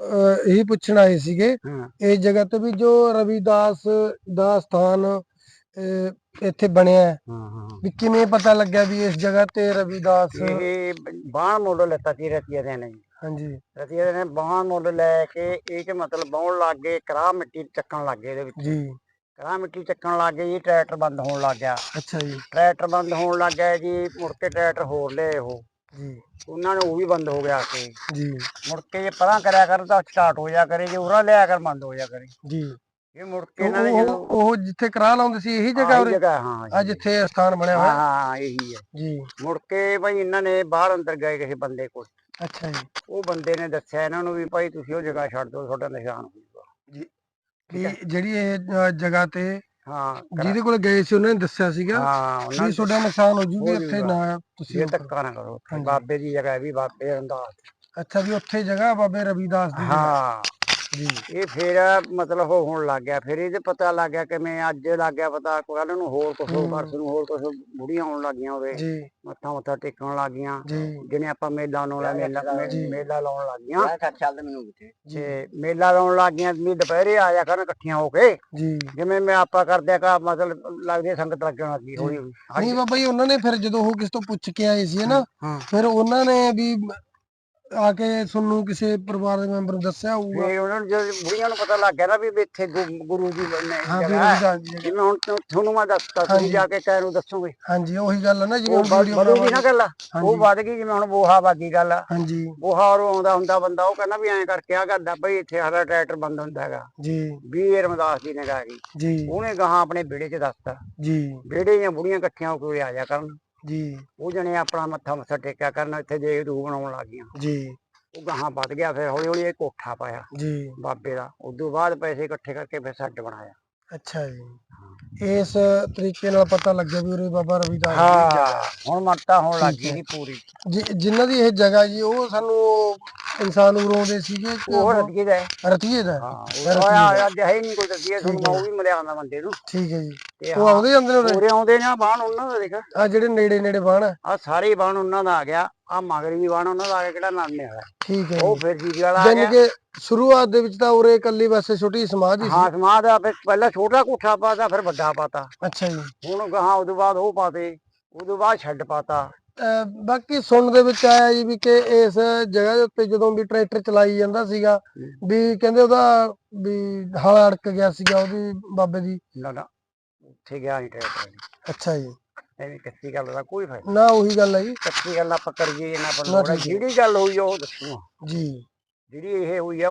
ਇਹੀ ਪੁੱਛਣ ਆਏ ਸੀਗੇ ਇਸ ਜਗ੍ਹਾ ਤੇ ਵੀ ਜੋ ਰਵਿਦਾਸ ਦਾ ਸਥਾਨ ਇੱਥੇ ਬਣਿਆ ਹੈ। ਵੀ ਕਿਵੇਂ ਪਤਾ ਲੱਗਿਆ ਵੀ ਇਸ ਜਗ੍ਹਾ ਤੇ ਰਵਿਦਾਸ ਇਹ ਬਾਣ ਮੁੱਲ ਲੈਤਾ ਸੀ ਰਤੀਆ ਦੇ ਨੇ। ਹਾਂਜੀ। ਰਤੀਆ ਦੇ ਨੇ ਬਾਣ ਮੁੱਲ ਲੈ ਕੇ ਇਹ ਚ ਮਤਲਬ ਬਾਉਣ ਲੱਗ ਗਏ ਕਰਾਹ ਮਿੱਟੀ ਚੱਕਣ ਲੱਗ ਗਏ ਇਹਦੇ ਵਿੱਚ। ਜੀ। ਕਰਾਹ ਮਿੱਟੀ ਚੱਕਣ ਲੱਗ ਗਏ ਜੀ ਟਰੈਕਟਰ ਬੰਦ ਹੋਣ ਲੱਗ ਗਿਆ। ਅੱਛਾ ਜੀ। ਟਰੈਕਟਰ ਬੰਦ ਹੋਣ ਲੱਗ ਗਿਆ ਜੀ ਮੁੜ ਕੇ ਟਰੈਕਟਰ ਹੋਰ ਲਏ ਉਹ। ਜੀ। ਉਹਨਾਂ ਨੇ ਉਹ ਵੀ ਬੰਦ ਹੋ ਗਿਆ ਕੇ। ਜੀ। ਮੁੜ ਕੇ ਜੇ ਪਰਾਂ ਕਰਿਆ ਕਰ ਤਾਂ ਸਟਾਰਟ ਹੋ ਜਾ ਕਰੇ ਜੇ ਉਰਾ ਲਿਆ ਕਰ ਬੰਦ ਹੋ ਜਾ ਕਰੇ। ਜੀ। ਇਹ ਮੁੜ ਕੇ ਇਹਨਾਂ ਨੇ ਉਹ ਜਦੋਂ ਉਹ ਜਿੱਥੇ ਕਰਾ ਲਾਉਂਦੇ ਸੀ ਇਹੀ ਜਗ੍ਹਾ ਆਹੀ ਉਰੇ? ਜਗ੍ਹਾ ਹਾਂ ਆ ਜੀ। ਜਿੱਥੇ ਇਹ ਸਥਾਨ ਬਣਿਆ ਹਾਂ ਹੋਇਆ ਹਾਂ ਇਹੀ ਹੈ। ਜੀ। ਮੁੜ ਕੇ ਭਾਈ ਇਹਨਾਂ ਨੇ ਬਾਹਰ ਅੰਦਰ ਗਏ ਕਿਸੇ ਬੰਦੇ ਕੋਲ। ਅੱਛਾ ਜੀ। ਉਹ ਬੰਦੇ ਨੇ ਦੱਸਿਆ ਇਹਨਾਂ ਨੂੰ ਵੀ ਭਾਈ ਤੁਸੀਂ ਉਹ ਜਗ੍ਹਾ ਛੱਡ ਦਿਓ ਤੁਹਾਡਾ ਨਿਸ਼ਾਨ ਹੋਊਗਾ ਵੀ ਜਿਹੜੀ ਇਹ ਜਗ੍ਹਾ ਤੇ ਹਾਂ ਜਿਹਦੇ ਕੋਲ ਗਏ ਸੀ ਉਹਨਾਂ ਨੇ ਦੱਸਿਆ ਸੀਗਾ ਹਾਂ ਉਹਨਾਂ ਵੀ ਨੇ ਤੁਹਾਡਾ ਨੁਕਸਾਨ ਹੋ ਜੂਗੀ ਇੱਥੇ। ਨਾ ਤੁਸੀਂ ਇਹ। ਧੱਕਾ ਨਾ ਕਰੋ। ਬਾਬੇ ਦੀ ਜਗ੍ਹਾ ਵੀ ਬਾਬੇ ਅੰਦਾਜ਼ ਅੱਛਾ ਵੀ ਉੱਥੇ ਜਗ੍ਹਾ ਬਾਬੇ ਰਵਿਦਾਸ ਦੀ। ਹਾਂ ਜੀ। ਇਹ ਫਿਰ ਮਤਲਬ ਉਹ ਹੋਣ ਲੱਗ ਗਿਆ ਫਿਰ ਇਹਦੇ ਪਤਾ ਲੱਗ ਗਿਆ ਕਿ ਮੈਂ ਅੱਜ ਲੱਗ ਗਿਆ ਪਤਾ ਕੱਲ ਨੂੰ ਹੋਰ ਕੁਛ ਹੂੰ। ਪਰਸੋਂ ਨੂੰ ਹੋਰ ਕੁਛ ਬੁੜੀਆਂ ਆਉਣ ਲੱਗੀਆਂ ਉਹਦੇ ਮੱਥਾ ਮੱਥਾ ਟੇਕਣ ਲੱਗੀਆਂ ਜਿਹਨੇ ਆਪਾਂ ਮੇਲਾ ਨੂੰ ਲਾ ਮੇਲਾ। ਮੇਲਾ ਲਾਉਣ ਲੱਗੀਆਂ। ਚੱਲ ਮੈਨੂੰ ਕਿਤੇ। ਤੇ ਮੇਲਾ ਲਾਉਣ ਲੱਗੀਆਂ ਵੀ ਦੁਪਹਿਰੇ ਆ ਜਾ ਕਰਨ ਇਕੱਠੀਆਂ ਹੋ ਕੇ। ਜਿਵੇਂ ਮੈਂ ਆਪਾਂ ਕਰਦੇ ਕਾ ਮਤਲਬ ਲੱਗਦੀ ਸੰਗਤ ਲੱਗਣ ਲੱਗੀ ਹੌਲੀ ਨਹੀਂ ਬਾਬਾ ਜੀ ਉਹਨਾਂ ਨੇ ਫਿਰ ਜਦੋਂ ਉਹ ਕਿਸੇ ਤੋਂ ਪੁੱਛ ਕੇ ਆਏ ਸੀ ਨਾ ਫਿਰ ਉਹਨਾਂ ਨੇ ਵੀ ਆ ਕੇ ਤੁਹਾਨੂੰ ਕਿਸੇ ਪਰਿਵਾਰ ਦੇ ਮੈਂਬਰ ਨੂੰ ਦੱਸਿਆ ਹੋਊਗਾ? ਫਿਰ ਉਹਨਾਂ ਨੂੰ ਜਦ ਬੁੜੀਆਂ ਨੂੰ ਪਤਾ ਲੱਗ ਗਿਆ ਨਾ ਵੀ ਇੱਥੇ ਗੁ- ਗੁਰੂ ਜੀ ਨੇ ਹਾਂ ਵੀ ਜਗ੍ਹਾ ਹੈ। ਜਗ੍ਹਾ। ਜਿਵੇਂ ਹੁਣ ਤੁ- ਤੁਹਾਨੂੰ ਮੈਂ ਦੱਸਤਾ ਹਾਂਜੀ। ਤੁਸੀਂ ਜਾ ਕੇ ਕਹਿ ਨੂੰ ਦੱਸੋਗੇ। ਹਾਂਜੀ ਉਹੀ ਗੱਲ ਹੈ ਨਾ ਜਿਵੇਂ ਉਹ ਹੁਣ ਵੀਡੀਓ ਵਧੂਗੀ ਨਾ ਗੱਲ। ਉਹ ਹਾਂਜੀ। ਵੱਧ ਗਈ ਜਿਵੇਂ ਹੁਣ ਬੋਹਾ ਵਾਗੀ ਗੱਲ ਆ। ਹਾਂਜੀ। ਬੋਹਾ ਔਰ ਆਉਂਦਾ ਹੁੰਦਾ ਬੰਦਾ ਉਹ ਕਹਿੰਦਾ ਵੀ ਐਂ ਕਰਕੇ ਆ ਆ ਬਈ ਇੱਥੇ ਸਾਡਾ ਟਰੈਕਟਰ ਬੰਦ ਹੁੰਦਾ ਹੈਗਾ। ਜੀ। ਵੀ ਇਹ ਰਮਦਾਸ ਦੀ ਨਿਗਾਹ ਗਈ। ਜੀ। ਉਹਨੇ ਗਾਹਾਂ ਆਪਣੇ ਵਿਹੜੇ 'ਚ ਦੱਸਤਾ। ਜੀ। ਵਿਹੜੇ ਦੀਆਂ ਬੁੜੀਆਂ ਇਕੱਠੀਆਂ ਹੋ ਕੇ ਉਰੇ ਆ ਜਾ ਕਰਨ। ਜੀ। ਉਹ ਜਣੇ ਆਪਣਾ ਮੱਥਾ ਮੱਥਾ ਟੇਕਿਆ ਕਰਨ ਇੱਥੇ ਜੇ ਰੂ ਬਣਾਉਣ ਲੱਗ ਗਈਆਂ। ਜੀ। ਉਹ ਗਾਹਾਂ ਵੱਧ ਗਿਆ ਫਿਰ ਹੌਲੀ ਹੌਲੀ ਇਹ ਕੋਠਾ ਪਾਇਆ। ਜੀ। ਬਾਬੇ ਦਾ। ਉਦੋਂ ਬਾਅਦ ਪੈਸੇ ਇਕੱਠੇ ਕਰਕੇ ਫਿਰ ਸੱਟ ਬਣਾਇਆ। ਅੱਛਾ ਜੀ। ਇਸ ਤਰੀਕੇ ਨਾਲ ਪਤਾ ਲੱਗਿਆ ਵੀ ਉਰੇ ਬਾਬਾ ਰਵਿਦਾਸ ਦੀ ਹਾਂ ਹੁਣ ਮੱਤਾ ਹੋਣ ਲੱਗ ਗਈ। ਜੀ ਪੂਰੀ। ਜਿ- ਜਿਨ੍ਹਾਂ ਦੀ ਇਹ ਜਗ੍ਹਾ ਜੀ ਉਹ ਸਾਨੂੰ ਇਨਸਾਨ ਉਰੋਂਦੇ ਸੀਗੇ ਕਿ ਉਹ ਉਹ ਰਤੀਏ ਦਾ ਹੈ। ਰਤੀਏ ਦਾ ਹਾਂ। ਰਤੀਏ ਉਹ ਦਾ। ਆ ਅੱਜ ਹੈ ਹੀ ਨਹੀਂ ਕੋਈ ਰਤੀਏ ਤੁਹਾਨੂੰ ਠੀਕ ਹੈ। ਉਹ ਵੀ ਮਿਲਿਆ ਆਉਂਦਾ ਬੰਦੇ ਨੂੰ। ਠੀਕ ਹੈ ਜੀ। ਤੇ ਉਹ ਆਉਂਦੇ ਜਾਂਦੇ ਨੇ ਉਰੇ? ਪੂਰੇ ਆਉਂਦੇ ਨੇ ਬਾਣ ਉਹਨਾਂ ਦਾ ਦੇਖ। ਆ ਜਿਹੜੇ ਨੇੜੇ ਨੇੜੇ ਬਾਣ ਆ। ਆ ਸਾਰੇ ਬਾਣ ਉਹਨਾਂ ਦਾ ਆ ਗਿਆ। ਆ ਮਗਰੀ ਵੀ ਬਾਣ ਉਹਨਾਂ ਦਾ ਆ ਗਿਆ ਕਿਹੜਾ ਵਾਲਾ। ਠੀਕ ਹੈ ਉਹ ਫਿਰ ਜੀਜੀ ਵਾਲਾ ਆ ਜਾਨੀ ਗਿਆ। ਕਿ ਸ਼ੁਰੂਆਤ ਦੇ ਵਿੱਚ ਤਾਂ ਉਰੇ ਇਕੱਲੀ ਵੈਸੇ ਛੋਟੀ ਸਮਾਧ ਹੀ ਸੀ। ਹਾਂ ਸਮਾਦ ਆ ਫਿਰ ਪਹਿਲਾਂ ਛੋਟਾ ਕੋਠਾ ਪਾਤਾ ਫਿਰ ਵੱਡਾ ਪਾਤਾ। ਅੱਛਾ ਜੀ। ਹੁਣ ਗਾਹਾਂ ਉਦੋਂ ਬਾਅਦ ਉਹ ਪਾਤੇ ਉਦੋਂ ਬਾਅਦ ਛੱਡ ਪਾਤਾ। ਅਹ ਬਾਕੀ ਸੁਣਨ ਦੇ ਵਿੱਚ ਆਇਆ ਜੀ ਵੀ ਕਿ ਇਸ ਜਗ੍ਹਾ ਦੇ ਉੱਤੇ ਜਦੋਂ ਵੀ ਟਰੈਕਟਰ ਚਲਾਈ ਜਾਂਦਾ ਸੀਗਾ ਵੀ ਕਹਿੰਦੇ ਉਹਦਾ ਵੀ ਹਲ ਅੜਕ ਗਿਆ ਸੀਗਾ ਉਹਦੀ ਬਾਬੇ ਦੀ। ਨਾ ਨਾ ਉੱਥੇ ਗਿਆ ਨਹੀਂ ਟਰੈਕਟਰ। ਅੱਛਾ ਜੀ। ਐਵੇਂ ਕੱਚੀ ਗੱਲ ਦਾ ਕੋਈ ਫਾਇਦਾ ਨਾ ਉਹੀ ਗੱਲ ਹੈ ਜੀ। ਕੱਚੀ ਗੱਲ ਆਪਾਂ ਕਰੀਏ ਨਾ ਪਰ। ਜਿਹੜੀ ਗੱਲ ਹੋਈ ਉਹ ਦੱਸੂਗਾ ਜੀ। ਜਿਹੜੀ ਇਹ ਹੋਈ ਆ